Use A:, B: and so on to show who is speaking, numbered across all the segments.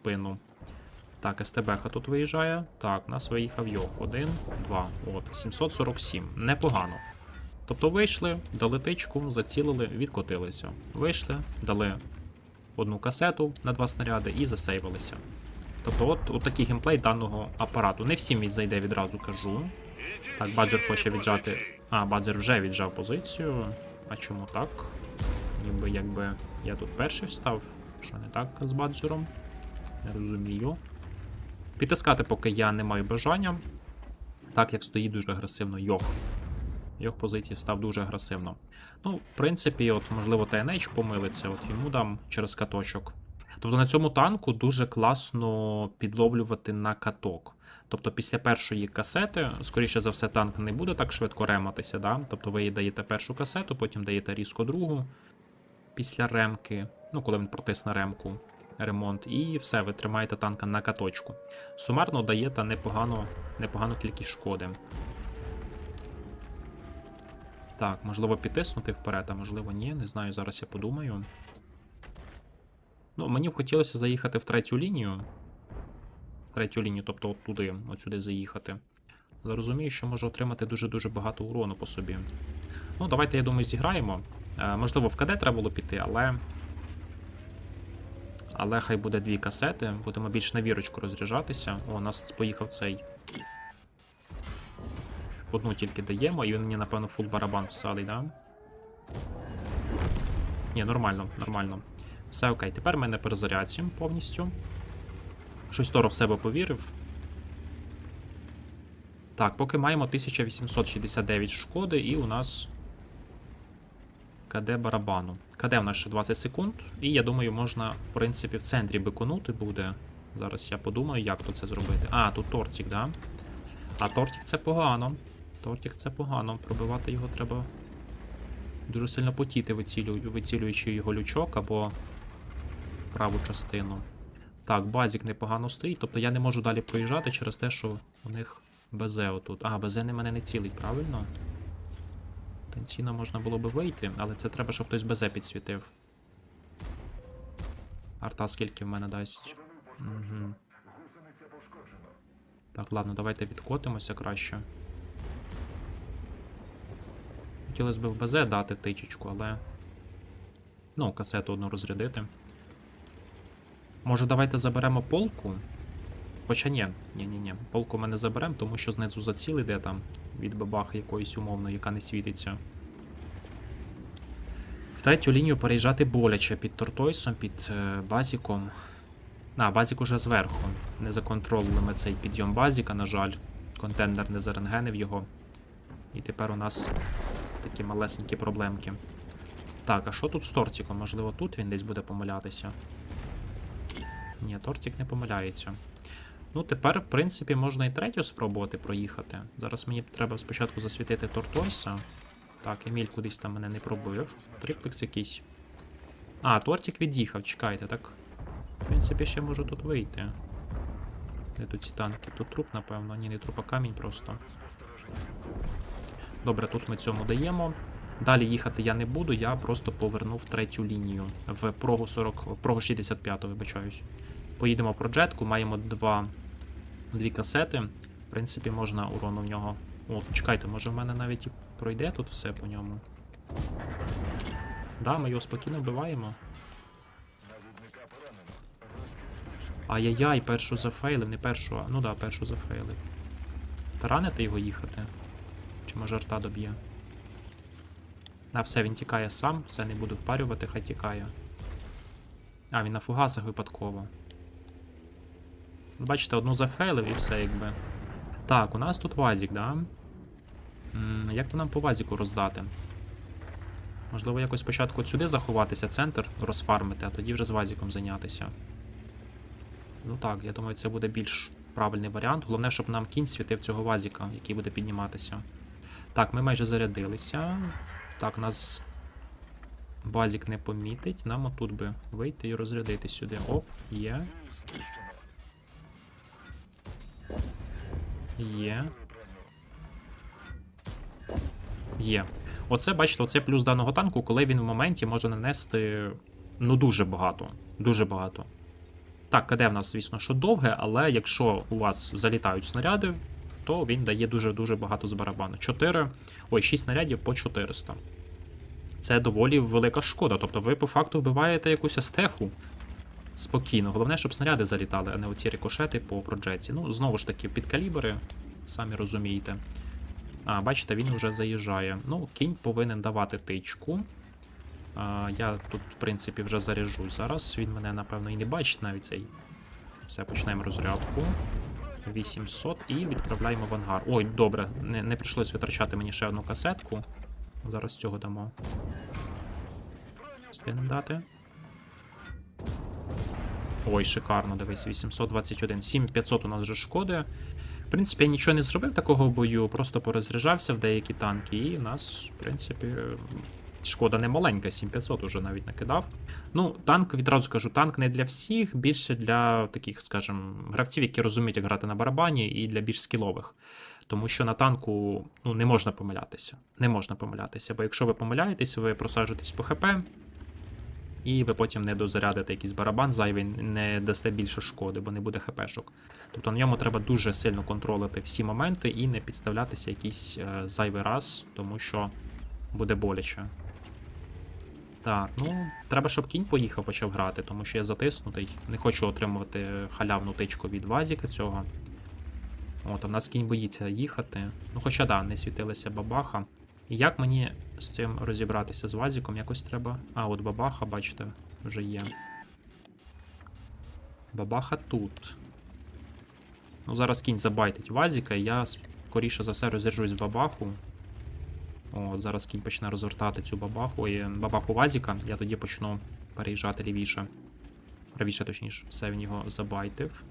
A: спину. Так, СТБ тут виїжджає. Так, у нас виїхав йох. Один, два. От, 747. Непогано. Тобто вийшли, дали тичку, зацілили, відкотилися. Вийшли, дали одну касету на два снаряди і засейвилися. Тобто, от, от такий геймплей даного апарату. Не всім він зайде відразу кажу. Так, Баджер хоче віджати. А, Баджер вже віджав позицію. А чому так? Ніби якби я тут перший встав. Що не так з Баджером? Розумію. Підтискати, поки я не маю бажання. Так як стоїть дуже агресивно Йох. Йох позиції встав дуже агресивно. Ну, в принципі, от, можливо, TNH помилиться, от йому дам через каточок. Тобто на цьому танку дуже класно підловлювати на каток. Тобто після першої касети, скоріше за все, танк не буде так швидко рематися. Да? Тобто ви їй даєте першу касету, потім даєте різко другу після ремки, ну коли він протисне ремку, ремонт, і все, ви тримаєте танка на каточку. Сумарно даєте непогану, непогану кількість шкоди. Так, можливо, підтиснути вперед, а можливо, ні. Не знаю, зараз я подумаю. Ну, мені б хотілося заїхати в третю лінію. Третю лінію, тобто от туди, от сюди заїхати. Але розумію, що можу отримати дуже-дуже багато урону по собі. Ну, давайте, я думаю, зіграємо. Е, можливо, в КД треба було піти, але. Але хай буде дві касети. Будемо більш на вірочку розряджатися. О, у нас поїхав цей. Одну тільки даємо, і він мені, напевно, фул барабан всадить, да? Ні, нормально, нормально. Все окей, тепер ми не повністю. Щось Торо в себе повірив. Так, поки маємо 1869 шкоди, і у нас. КД барабану. КД в нас ще 20 секунд, і я думаю, можна, в принципі, в центрі биконути буде. Зараз я подумаю, як то це зробити. А, тут тортик, да? А тортик це погано. Тортик це погано. Пробивати його треба дуже сильно потіти, вицілюючи його лючок або праву частину. Так, базік непогано стоїть, тобто я не можу далі проїжджати через те, що у них БЗ отут. А, БЗ не мене не цілить, правильно? Потенційно можна було би вийти, але це треба, щоб хтось БЗ підсвітив. Арта скільки в мене дасть? Угу. Так, ладно, давайте відкотимося краще. Хотілося б в БЗ дати тичечку, але. Ну, касету одну розрядити. Може, давайте заберемо полку? Хоча ні, ні-ні-ні. Полку ми не заберемо, тому що знизу заціл іде там від бабахи якоїсь умовної, яка не світиться. В третю лінію переїжджати боляче під Тортойсом, під е, базіком. А, базік уже зверху. Не законтролили ми цей підйом базіка, на жаль. Контендер не зарентгенив його. І тепер у нас такі малесенькі проблемки. Так, а що тут з тортиком? Можливо, тут він десь буде помилятися. Ні, тортик не помиляється. Ну, тепер, в принципі, можна і третю спробувати проїхати. Зараз мені треба спочатку засвітити Тортойса. Так, Еміль кудись там мене не пробив. Триплекс якийсь. А, тортик від'їхав, чекайте, так. В принципі, ще можу тут вийти. Де тут ці танки? Тут труп, напевно. Ні, не труп, а камінь просто. Добре, тут ми цьому даємо. Далі їхати я не буду, я просто повернув третю лінію в прогу 40, в прогу 65, вибачаюсь. Поїдемо про джетку, маємо два, дві касети. В принципі, можна урону в нього. О, чекайте, може в мене навіть і пройде тут все по ньому. Да, ми його спокійно вбиваємо. Ай-яй-яй, першу зафейлив, не першу, а. Ну да, першу зафейлив. Таранити його їхати? Чи може арта доб'є? А, все, він тікає сам, все не буду впарювати, хай тікає. А, він на фугасах випадково. Бачите, одну зафейлив і все якби. Так, у нас тут вазік, да? Як то нам по вазіку роздати? Можливо, якось спочатку сюди заховатися, центр розфармити, а тоді вже з вазіком зайнятися. Ну так, я думаю, це буде більш правильний варіант. Головне, щоб нам кінь світив цього вазіка, який буде підніматися. Так, ми майже зарядилися. Так, нас базік не помітить. Нам отут би вийти і розрядити сюди. Оп, є. Є. Є. Оце, бачите, оце плюс даного танку, коли він в моменті може нанести ну дуже багато. Дуже багато. Так, КД в нас, звісно, що довге, але якщо у вас залітають снаряди, то він дає дуже-дуже багато з барабану. 4, ой, 6 снарядів по 400. Це доволі велика шкода. Тобто ви по факту вбиваєте якусь астеху спокійно. Головне, щоб снаряди залітали, а не оці рикошети по проджеці. Ну, знову ж таки, під калібри, самі розумієте. А, бачите, він вже заїжджає. Ну, кінь повинен давати тичку. А, я тут, в принципі, вже заряджусь зараз. Він мене, напевно, і не бачить навіть цей. Все, почнемо розрядку. 800 і відправляємо в ангар. Ой, добре, не, не прийшлось витрачати мені ще одну касетку. Зараз цього дамо. Встигнемо дати. Ой, шикарно, дивись, 821. 7500 у нас вже шкоди. В принципі, я нічого не зробив такого в бою, просто порозряджався в деякі танки, і нас, в принципі, шкода не маленька, 7500 уже навіть накидав. Ну, танк, відразу кажу, танк не для всіх, більше для таких, скажімо, гравців, які розуміють, як грати на барабані, і для більш скілових. Тому що на танку ну, не можна помилятися. Не можна помилятися, бо якщо ви помиляєтесь, ви просаджуєтесь по ХП, і ви потім не дозарядите якийсь барабан зайвий, не дасте більше шкоди, бо не буде ХПшок. Тобто на ньому треба дуже сильно контролити всі моменти і не підставлятися якийсь е, зайвий раз, тому що буде боляче. Так, ну, треба, щоб кінь поїхав, почав грати, тому що я затиснутий. Не хочу отримувати халявну тичку від вазіка цього. От, а в нас кінь боїться їхати. Ну, хоча да, не світилася бабаха. І як мені з цим розібратися з вазіком? Якось треба. А, от бабаха, бачите, вже є. Бабаха тут. Ну, зараз кінь забайтить вазіка, і я скоріше за все розіржусь бабаху. О, зараз кінь почне розвертати цю бабаху і бабаху вазіка. Я тоді почну переїжджати лівіше. Правіше, точніше, все він його забайтив.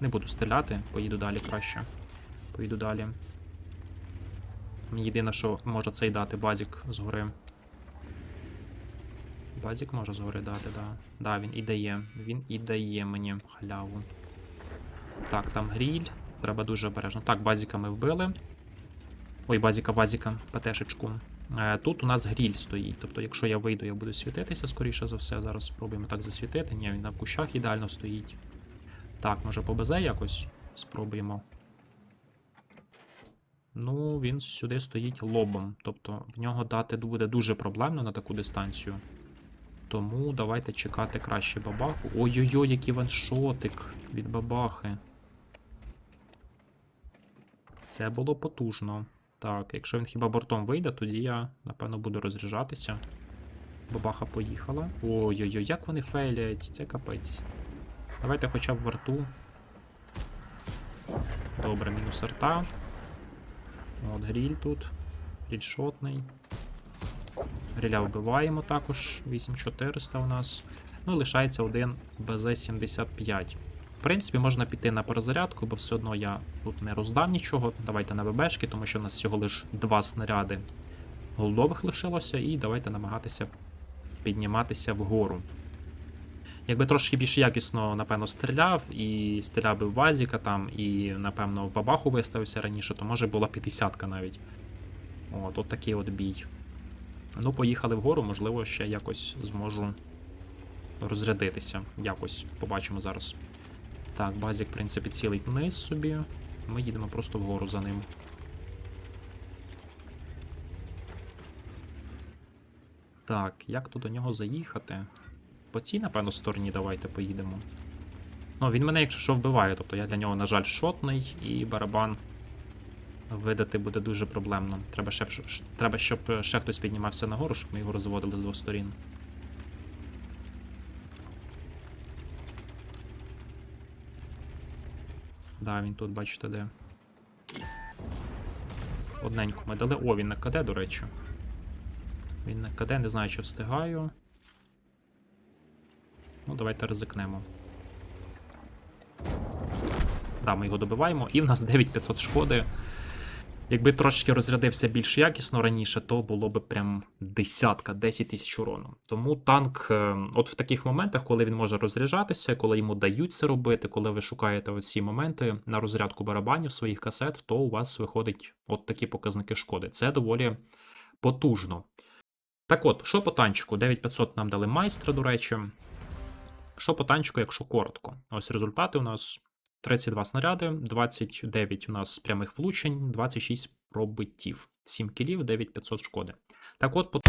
A: Не буду стріляти, поїду далі краще. Поїду далі. Єдине, що може цей дати базік згори. Базік може згори дати, да. Да, він і дає. Він і дає мені халяву. Так, там гріль. Треба дуже обережно. Так, базіка ми вбили. Ой, базіка, базіка, ПТшечку. Е, Тут у нас гріль стоїть. Тобто, якщо я вийду, я буду світитися, скоріше за все. Зараз спробуємо так засвітити. Ні, він на кущах ідеально стоїть. Так, може по БЗ якось спробуємо. Ну, він сюди стоїть лобом. Тобто в нього дати буде дуже проблемно на таку дистанцію. Тому давайте чекати краще бабаху. Ой-ой-ой, який ваншотик від бабахи. Це було потужно. Так, якщо він хіба бортом вийде, тоді я, напевно, буду розряджатися. Бабаха поїхала. Ой-ой-ой, як вони фейлять, це капець. Давайте хоча б в арту. Добре, мінус арта. От гріль тут. Гріль шотний. Гріля вбиваємо також. 8400 у нас. Ну і лишається один БЗ-75. В принципі, можна піти на перезарядку, бо все одно я тут не роздам нічого. Давайте на ББшки, тому що в нас всього лиш два снаряди голдових лишилося, і давайте намагатися підніматися вгору. Якби трошки більш якісно, напевно, стріляв, і стріляв би в Вазіка там, і, напевно, в бабаху виставився раніше, то може була 50-ка навіть. От, от такий от бій. Ну, поїхали вгору, можливо, ще якось зможу розрядитися. Якось побачимо зараз. Так, базік, в принципі, цілить вниз собі. Ми їдемо просто вгору за ним. Так, як тут до нього заїхати? По цій, напевно, стороні давайте поїдемо. Ну, він мене, якщо що, вбиває, тобто я для нього, на жаль, шотний, і барабан видати буде дуже проблемно. Треба, ще, треба, щоб ще хтось піднімався нагору, щоб ми його розводили з двох сторін. Да, він тут, бачите, де. Одненько ми дали. О, він на КД, до речі. Він на КД, не знаю, чи встигаю. Ну, давайте ризикнемо. Да, ми його добиваємо. І в нас 9500 шкоди. Якби трошки розрядився більш якісно раніше, то було б прям десятка, 10 тисяч урону. Тому танк, е, от в таких моментах, коли він може розряджатися, коли йому дають це робити, коли ви шукаєте оці моменти на розрядку барабанів своїх касет, то у вас виходить от такі показники шкоди. Це доволі потужно. Так от, що по танчику? 9500 нам дали майстра, до речі. Що по танчику, якщо коротко? Ось результати у нас 32 снаряди, 29 у нас прямих влучень, 26 пробиттів, 7 кілів, 9500 шкоди. Так от, по